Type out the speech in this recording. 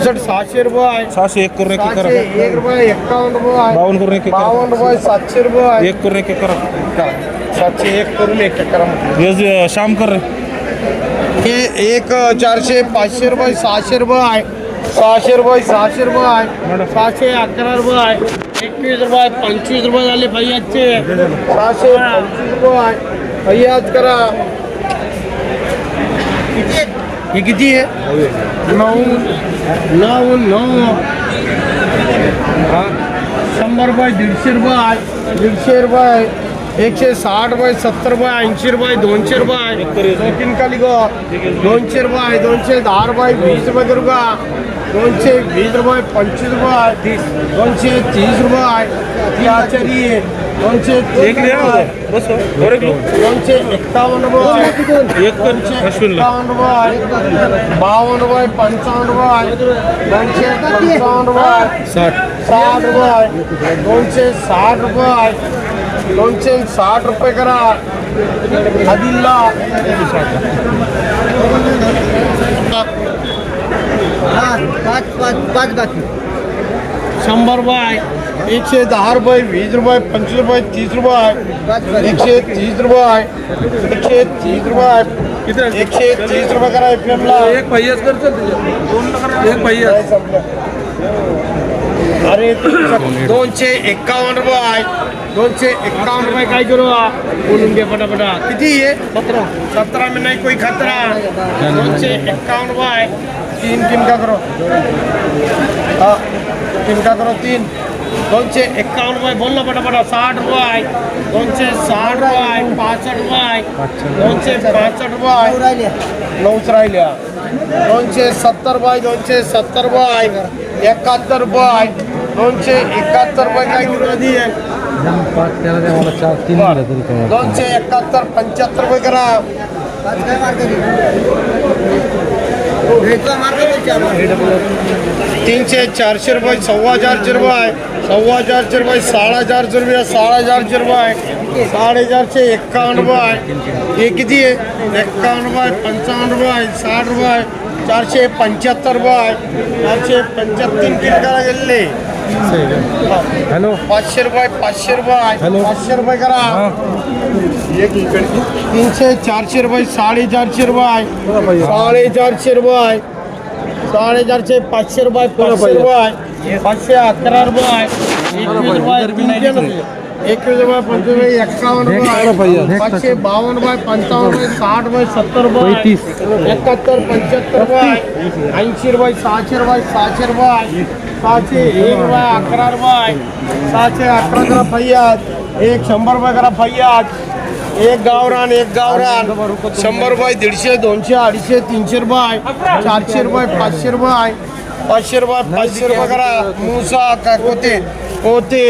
पासष्ट सहाशे रुपये आहे सहाशे एक करून एक सहाशे करा एक रुपये एक्कावन्न रुपये आहे बावन्न करून एक एक बावन्न रुपये सातशे रुपये आहे एक करून एक एक सातशे एक करून एक एक करा शाम कर रे हे एक चारशे पाचशे रुपये सहाशे रुपये आहे सहाशे रुपये सहाशे रुपये आहे सहाशे अकरा रुपये आहे एकवीस रुपये पंचवीस रुपये झाले भैयाचे सहाशे पंचवीस रुपये आहे भैयाच करा। हे? किती आहे नऊ नऊ नऊ. शंभर रुपये दीडशे रुपये दीडशे रुपये एकशे साठ रुपये सत्तर रुपये ऐंशी रुपये दोनशे रुपये। खाली गो दोनशे रुपये दोनशे दहा रुपये वीस रुपये का दोनशे वीस रुपये पंचवीस रुपये आहे दोनशे तीस रुपये आहे. दोनशे लिहा बस और एक लो दोनशे एक्कावन्न रुपये आहे. दोनशे एक्कावन्न रुपये आहे. बावन्न रुपये पंचावन्न रुपये आहे. दोनशे पंचावन्न रुपये आहे. साठ. साठ रुपये आहे. दोनशे साठ रुपये आहे. दोनशे साठ रुपये करा. आदिलला पाच पाच पाच बाकी. शंभर रुपये एकशे दहा रुपये वीस रुपये पंचवीस रुपये तीस रुपये. एकशे तीस रुपये. एकशे तीस रुपये. एकशे तीस रुपये करा एफ एमला एक भैयाच कर चल तुझ्या. एक भैया अरे दोनशे एक्कावन्न रुपये. आहे दोनशे एक्कावन्न रुपये काय करू? बोलून घे पटापटा किती आहे सतरा. सतरा में नाही कोई खतरा। दोनशे एक्कावन्न रुपये तीन तीन का करो। हा तीन का करो तीन। दोनशे एक्कावन्न रुपये बोल ना पटापटा साठ रुपये दोनशे साठ रुपये पासष्ट रुपये दोनशे पासष्ट रुपये नऊच राहिल्या। दोनशे सत्तर रुपये दोनशे सत्तर रुपये एकाहत्तर रुपये दोनशे एकाहत्तर रुपये काय किलो आहे. पाच त्याला द्या मला चार तीन दिलं तरी काय दोनशे एकाहत्तर पंच्याहत्तर रुपये करा? तीनशे चारशे रुपये सव्वा चारशे रुपये सव्वा चारशे रुपये साडे चारशे रुपये साडे चारशे रुपये आहे साडे चारशे एक्कावन्न रुपये हे किती आहे एक्कावन्न रुपये पंचावन्न रुपये साठ रुपये चारशे पंच्याहत्तर रुपये आहे चारशे पंच्याहत्तर करा गेले हॅलो. पाचशे रुपये पाचशे रुपये हॅलो. पाचशे रुपये करा. तीनशे चारशे रुपये साडेचारशे रुपये. साडेचारशे रुपये. साडेचारशे पाचशे रुपये पाचशे रुपये. पाचशे अकरा रुपये. एकवीस रुपये पंचवीस एक्कावन्न आहे. पाचशे बावन्न रुपये पंचावन्न साठ रुपये सत्तर रुपये एकाहत्तर पंच्याहत्तर आहे. ऐंशी रुपये सहाशे रुपये सहाशे आहे. सहाशे एक रुपये अकरा आहे. सहाशे अकरा करा फैयाद एक शंभर रुपये करा फैयाद एक गावरान एक गावरान शंभर रुपये दीडशे दोनशे अडीचशे तीनशे रुपये चारशे रुपये पाचशे रुपये पाचशे रुपये पाचशे रुपये करा मुसा कोते कोते